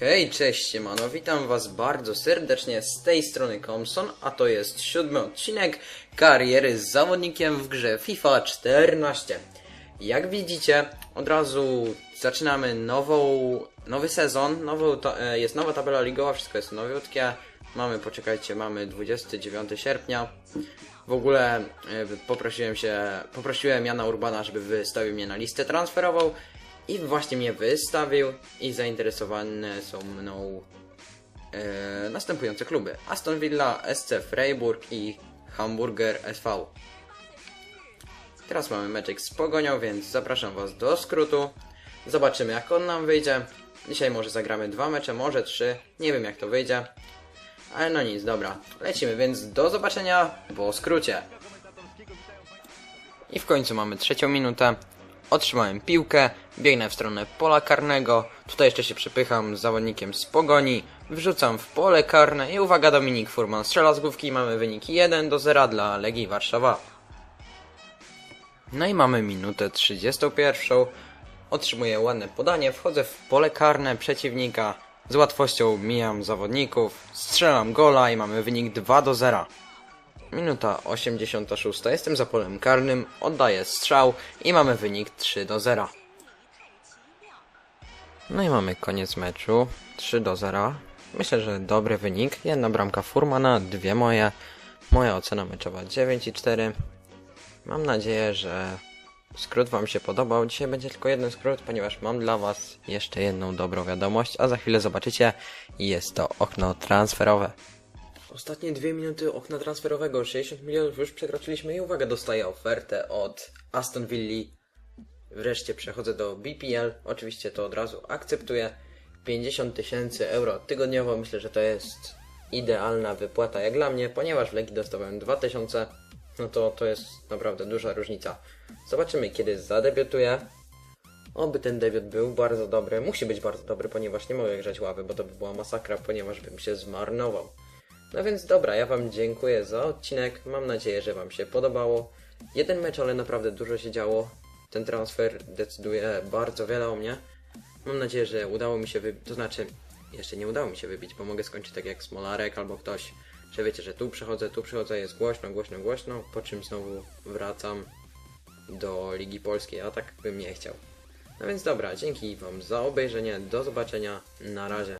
Hej, cześć siemano, witam was bardzo serdecznie z tej strony Komson, a to jest siódmy odcinek kariery z zawodnikiem w grze FIFA 14. Jak widzicie, od razu zaczynamy nową nowy sezon, nową, ta, e, jest nowa tabela ligowa, wszystko jest nowiutkie. Mamy, poczekajcie, mamy 29 sierpnia. W ogóle e, poprosiłem się, poprosiłem Jana Urbana, żeby wystawił mnie na listę transferową i właśnie mnie wystawił i zainteresowane są mną e, następujące kluby. Aston Villa, SC Freiburg i Hamburger SV. Teraz mamy meczek z Pogonią, więc zapraszam was do skrótu. Zobaczymy jak on nam wyjdzie. Dzisiaj może zagramy dwa mecze, może trzy. Nie wiem jak to wyjdzie. Ale no nic, dobra. Lecimy, więc do zobaczenia po skrócie. I w końcu mamy trzecią minutę. Otrzymałem piłkę, biegnę w stronę pola karnego. Tutaj jeszcze się przepycham z zawodnikiem z pogoni. Wrzucam w pole karne i uwaga, Dominik Furman strzela z główki. Mamy wynik 1 do 0 dla Legii Warszawa. No i mamy minutę 31. Otrzymuję ładne podanie, wchodzę w pole karne przeciwnika. Z łatwością mijam zawodników, strzelam gola i mamy wynik 2 do 0. Minuta 86. Jestem za polem karnym, oddaję strzał i mamy wynik 3 do 0. No i mamy koniec meczu. 3 do 0. Myślę, że dobry wynik. Jedna bramka Furmana, dwie moje. Moja ocena meczowa 9 i 4. Mam nadzieję, że skrót Wam się podobał. Dzisiaj będzie tylko jeden skrót, ponieważ mam dla Was jeszcze jedną dobrą wiadomość, a za chwilę zobaczycie. Jest to okno transferowe. Ostatnie dwie minuty okna transferowego, 60 milionów już przekroczyliśmy i uwaga, dostaję ofertę od Aston Villa. Wreszcie przechodzę do BPL, oczywiście to od razu akceptuję. 50 tysięcy euro tygodniowo, myślę, że to jest idealna wypłata jak dla mnie, ponieważ w Legii dostałem 2000, no to to jest naprawdę duża różnica. Zobaczymy kiedy zadebiutuję. Oby ten debiut był bardzo dobry. Musi być bardzo dobry, ponieważ nie mogę grzać ławy, bo to by była masakra, ponieważ bym się zmarnował. No więc dobra, ja Wam dziękuję za odcinek. Mam nadzieję, że Wam się podobało. Jeden mecz, ale naprawdę dużo się działo. Ten transfer decyduje bardzo wiele o mnie. Mam nadzieję, że udało mi się wybić. To znaczy, jeszcze nie udało mi się wybić, bo mogę skończyć tak jak Smolarek albo ktoś, że wiecie, że tu przychodzę, tu przychodzę, jest głośno, głośno, głośno, po czym znowu wracam do Ligi Polskiej, a tak bym nie chciał. No więc dobra, dzięki Wam za obejrzenie. Do zobaczenia. Na razie.